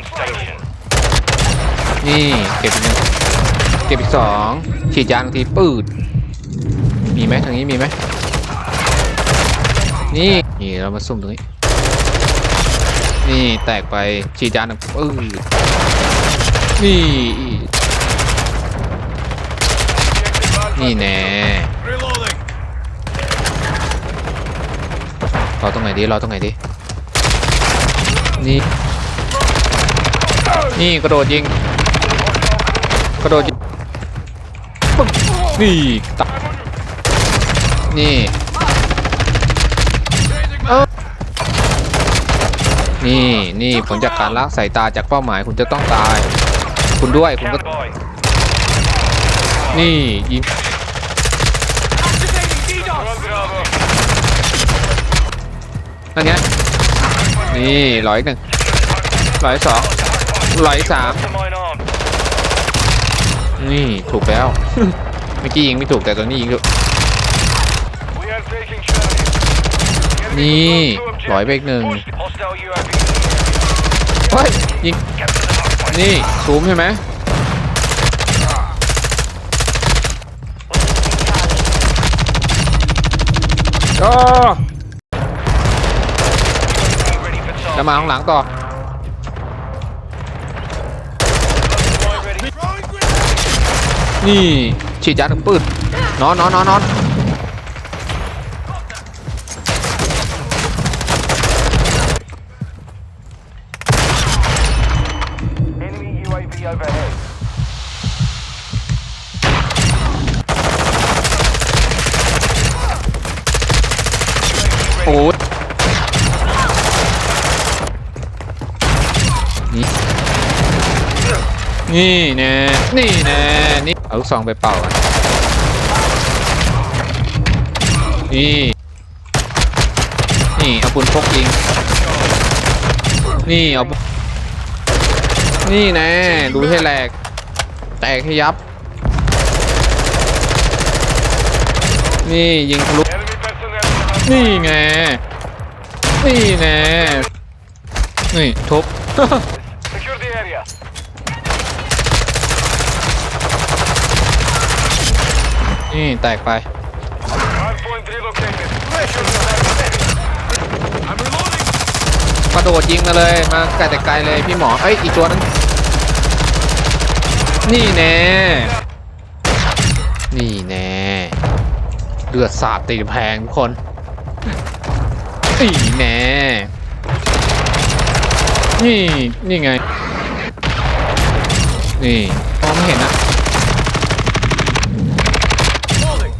on station. นี่เก็บอีกหนึ่งเก็บอีกสองฉีดยาบางทีปืดมีไหมทางนี้มีไหมนี่นี่เรามาซุ่มตรงนี้ นี่แตกไปฉีดยาหนึ่งปืดนี่นี่แน่รอตรงไหนดีรอตรงไหนดีนี่ นี่กระโดดยิง กระโดดยิงปึ๊กนี่ตัดนี่นี่นี่ผลจากการละสายตาจากเป้าหมายคุณจะต้องตาย คุณด้วยคุณก็ นี่ยิงนั่นไงนี่ร้อยหนึ่งร้อยสอง ร้อยสาม To mine armed. นี่ถูกแล้ว เมื่อกี้ยิงไม่ถูกแต่ตอนนี้ยิงถูก We are taking Charlie. Enemy นี่ close to ร้อย objective. ไปอีกหนึ่ง Hostile UAV. เฮ้ย ยิง Capture the hardpoint. นี่ซูมใช่ไหม ก็ Ready for จะ target. มาข้างหลังต่อ Deploy ready. นี่ฉีดยาถึงปืนนอนนอนนอนนอน Enemy UAV overhead. โอ้ยนี่นี่แน่นี่แน่นี่ เอาลูกซองไปเป่ากันนี่นี่เอาปืนพกยิง นี่เอา นี่แน่ดูให้แหลก แตกให้ยับ นี่ยิงทะลุนี่ไง นี่ไงนี่ทุบ นี่แตกไป Hardpoint relocated. Pressure the target. I'm reloading. กระโดดยิงมาเลย มาไกลแต่ไกลเลยพี่หมอ เอ้ย อีกตัวนึงนี่แน่ นี่แน่ เลือดสาดตีแพงทุกคนนี่แน่ นี่ นี่ไง นี่มองไม่เห็นอะ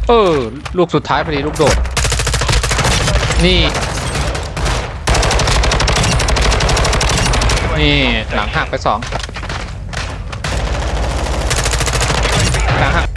เออ ลูกสุดท้ายพอดีลูกโดด นี่ นี่ หลังหักไปสองหลังหัก